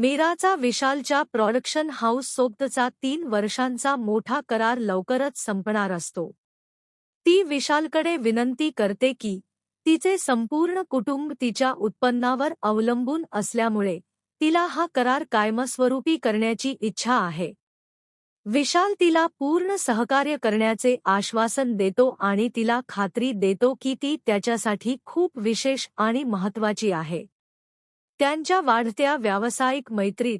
मीराचा विशालच्या production house सोबतचा तीन वर्षांचा मोठा करार लवकरच संपणार असतो. ती विशालकडे विनंती करते की तिचे संपूर्ण कुटुंब तिच्या उत्पन्नावर अवलंबून असल्यामुळे तिला हा करार कायमस्वरूपी करण्याची इच्छा आहे. विशाल तिला पूर्ण सहकार्य करण्याचे आश्वासन देतो आणि तिला खात्री देतो की ती त्याच्यासाठी खूप विशेष आणि महत्वाची आहे. त्यांच्या वाढत्या व्यावसायिक मैत्रीत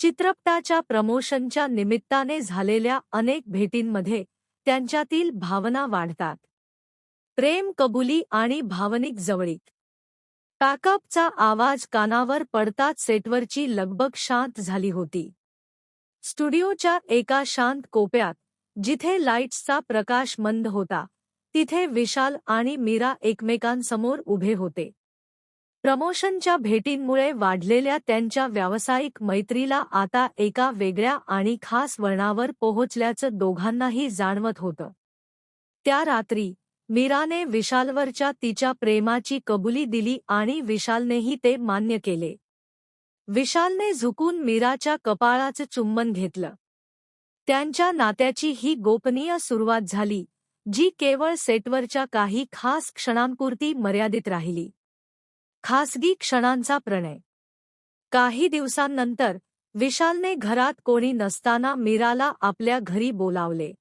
चित्रपटाच्या प्रमोशनच्या निमित्ताने झालेल्या अनेक भेटींमध्ये त्यांच्यातील भावना वाढतात. प्रेम कबुली आणि भावनिक जवळीक. पॅकअपचा आवाज कानावर पडताच सेटवरची लगबग शांत झाली होती. स्टुडिओच्या एका शांत कोप्यात जिथे लाईट्सचा प्रकाश मंद होता तिथे विशाल आणि मीरा एकमेकांसमोर उभे होते. प्रमोशनच्या भेटींमुळे वाढलेल्या त्यांच्या व्यावसायिक मैत्रीला आता एका वेगळ्या आणि खास वळणावर पोहोचल्याचं दोघांनाही जाणवत होतं. त्या रात्री मीराने विशालवरच्या तिच्या प्रेमाची कबुली दिली आणि विशालनेही ते मान्य केले. विशालने झुकून मीराच्या कपाळाचं चुंबन घेतलं. त्यांच्या नात्याची ही गोपनीय सुरुवात झाली जी केवळ सेटवरच्या काही खास क्षणांपुरती मर्यादित राहिली. खासगी क्षणांचा प्रणय. काही दिवसांनंतर विशालने घरात कोणी नसताना मीराला आपल्या घरी बोलावले.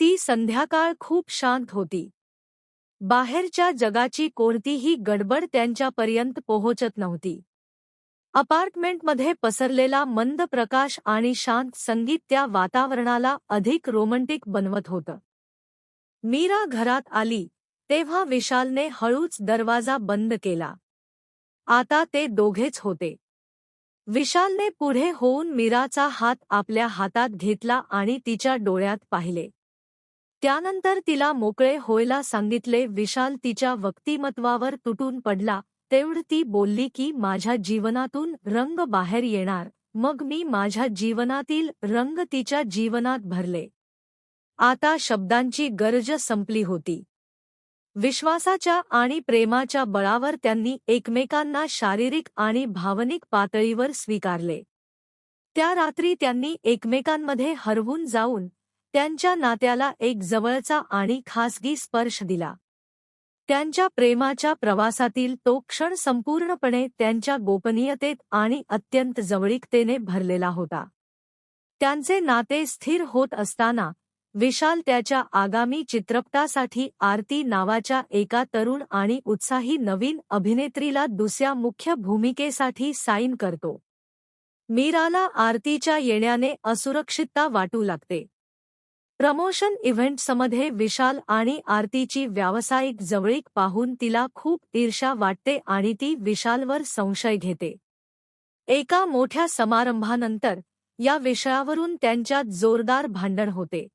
ती संध्याकाळ खूप शांत होती. बाहेरच्या जगाची कोणतीही गडबड त्यांच्यापर्यंत पोहोचत नव्हती. अपार्टमेंटमध्ये पसरलेला मंद प्रकाश आणि शांत संगीत त्या वातावरणाला अधिक रोमँटिक बनवत होतं. मीरा घरात आली तेव्हा विशालने हळूच दरवाजा बंद केला. आता ते दोघेच होते. विशालने पुढे होऊन मीराचा हात आपल्या हातात घेतला आणि तिच्या डोळ्यात पाहिले. त्यानंतर तिला मोकळे होयला सांगितले विशाल तिच्या व्यक्तिमत्वावर तुटून पडला. तेवढ ती बोलली की माझ्या जीवनातून रंग बाहेर येणार. मग मी माझ्या जीवनातील रंग तिच्या जीवनात भरले. आता शब्दांची गरज संपली होती. विश्वासाच्या आणि प्रेमाच्या बळावर त्यांनी एकमेकांना शारीरिक आणि भावनिक पातळीवर स्वीकारले. त्या रात्री त्यांनी एकमेकांमध्ये हरवून जाऊन त्यांच्या नात्याला एक जवळचा आणि खासगी स्पर्श दिला. त्यांच्या प्रेमाच्या प्रवासातील तो क्षण संपूर्णपणे त्यांच्या गोपनीयतेत आणि अत्यंत जवळीकतेने भरलेला होता. त्यांचे नाते स्थिर होत असताना विशाल त्याच्या आगामी चित्रपटासाठी आरती नावाच्या एका तरुण आणि उत्साही नवीन अभिनेत्रीला दुसऱ्या मुख्य भूमिकेसाठी साईन करतो. मीराला आरतीच्या येण्याने असुरक्षितता वाटू लागते. प्रमोशन इव्हेंट्समध्ये विशाल आणि आरतीची व्यावसायिक जवळीक पाहून तिला खूप ईर्षा वाटते आणि ती विशालवर संशय घेते. एका मोठ्या समारंभानंतर या विषयावरून त्यांच्यात जोरदार भांडण होते.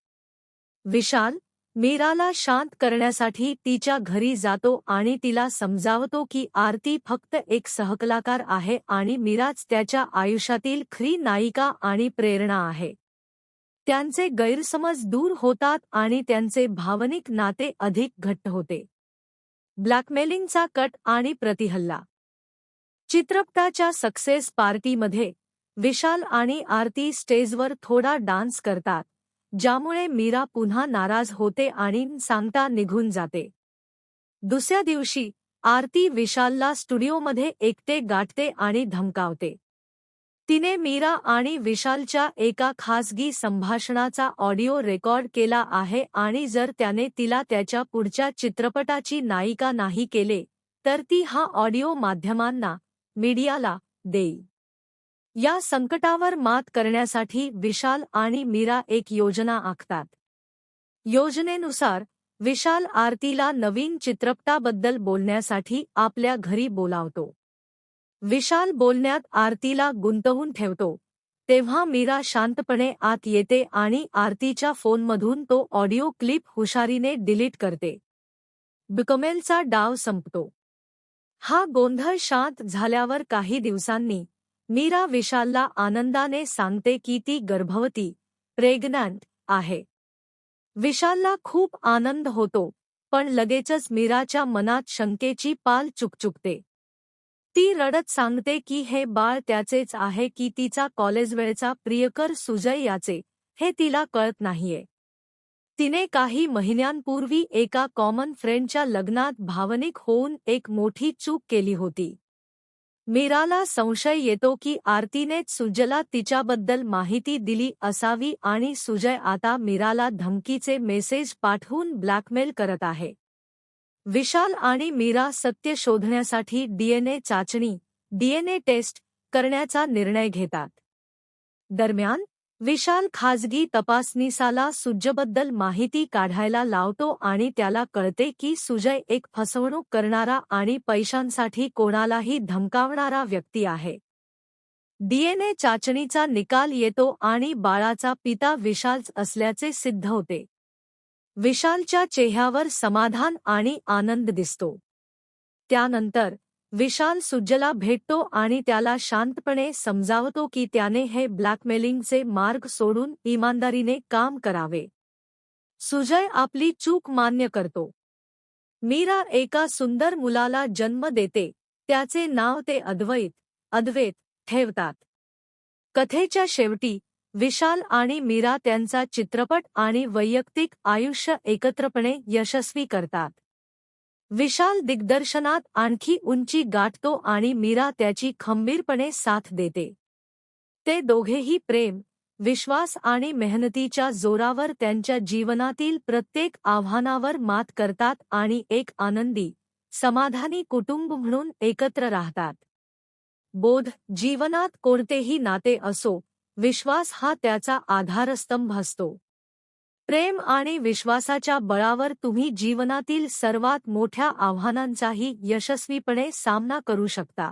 विशाल मीराला शांत करण्यासाठी तिच्या घरी जातो आणि तिला समजावतो की आरती फक्त एक सहकलाकार आहे आणि मीराच त्याच्या आयुष्यातील खरी नायिका आणि प्रेरणा आहे. त्यांचे गैरसमज दूर होतात आणि त्यांचे भावनिक नाते अधिक घट्ट होते. ब्लॅकमेलिंगचा कट आणि प्रतिहल्ला. चित्रपटाच्या सक्सेस पार्टीमध्ये विशाल आणि आरती स्टेजवर थोडा डान्स करतात. ज्यामुळे मीरा पुन्हा नाराज होते आणि सांगता निघून जाते. दुसऱ्या दिवशी आरती विशालला स्टुडिओमध्ये एकटे गाठते आणि धमकावते. तिने मीरा आणि विशालच्या एका खासगी संभाषणाचा ऑडिओ रेकॉर्ड केला आहे आणि जर त्याने तिला त्याच्या पुढच्या चित्रपटाची नायिका नाही केले तर ती हा ऑडिओ माध्यमांना मीडियाला देईल. या संकटावर मात करण्यासाठी विशाल आणि मीरा एक योजना आखतात. योजनेनुसार विशाल आरतीला नवीन चित्रपटाबद्दल बोलण्यासाठी आपल्या घरी बोलावतो. विशाल बोलण्यात आरतीला गुंतवून ठेवतो. तेव्हा मीरा शांतपणे आत येते आणि आरतीच्या फोनमधून तो ऑडिओ क्लिप हुशारीने डिलीट करते. बिकमेलचा डाव संपतो. हा गोंधळ शांत झाल्यावर काही दिवसांनी मीरा विशालला आनंदाने सांगते की ती गर्भवती प्रेग्नंट आहे. विशालला खूप आनंद होतो पण लगेचच मीराच्या मनात शंकेची पाल चुकचुकते. ती रडत सांगते की हे बाळ त्याचेच आहे की तिचा कॉलेजवेळचा प्रियकर सुजय याचे हे तिला कळत नाहीये. तिने काही महिन्यांपूर्वी एका कॉमन फ्रेंडच्या लग्नात भावनिक होऊन एक मोठी चूक केली होती. मीराला संशय येतो की आरतीनेच सुजला तिच्याबद्दल माहिती दिली असावी आणि सुजय आता मीराला धमकीचे मेसेज पाठवून ब्लॅकमेल करत आहे. विशाल आणि मीरा सत्य शोधण्यासाठी डीएनए चाचणी डीएनए टेस्ट करण्याचा निर्णय घेतात. दरम्यान विशाल खाजगी तपासनीसाला सुज्जबद्दल माहिती काढायला लावतो आणि त्याला कळते की सुजय एक फसवणूक करणारा आणि पैशांसाठी कोणालाही धमकावणारा व्यक्ती आहे. डीएनए चाचणीचा निकाल येतो आणि बाळाचा पिता विशालच असल्याचे सिद्ध होते. विशालच्या चेहऱ्यावर समाधान आणि आनंद दिसतो. त्यानंतर विशाल सुज्जला भेटतो आणि त्याला शांतपणे समजावतो की त्याने हे ब्लॅकमेलिंगचे मार्ग सोडून इमानदारीने काम करावे. सुजय आपली चूक मान्य करतो. मीरा एका सुंदर मुलाला जन्म देते. त्याचे नाव ते अद्वैत अद्वैत ठेवतात. कथेच्या शेवटी विशाल आणि मीरा त्यांचा चित्रपट आणि वैयक्तिक आयुष्य एकत्रपणे यशस्वी करतात. विशाल दिग्दर्शनात आणखी उंची गाठतो आणि मीरा त्याची खंबीरपणे साथ देते. ते दोघेही प्रेम विश्वास आणि मेहनतीच्या जोरावर त्यांच्या जीवनातील प्रत्येक आव्हानावर मात करतात आणि एक आनंदी समाधानी कुटुंब म्हणून एकत्र राहतात. बोध जीवनात कोणतेही नाते असो विश्वास हा त्याचा आधारस्तंभ असतो. प्रेम आणि विश्वासाच्या बळावर तुम्ही जीवनातील सर्वात मोठ्या आव्हानांचाही यशस्वीपणे सामना करू शकता.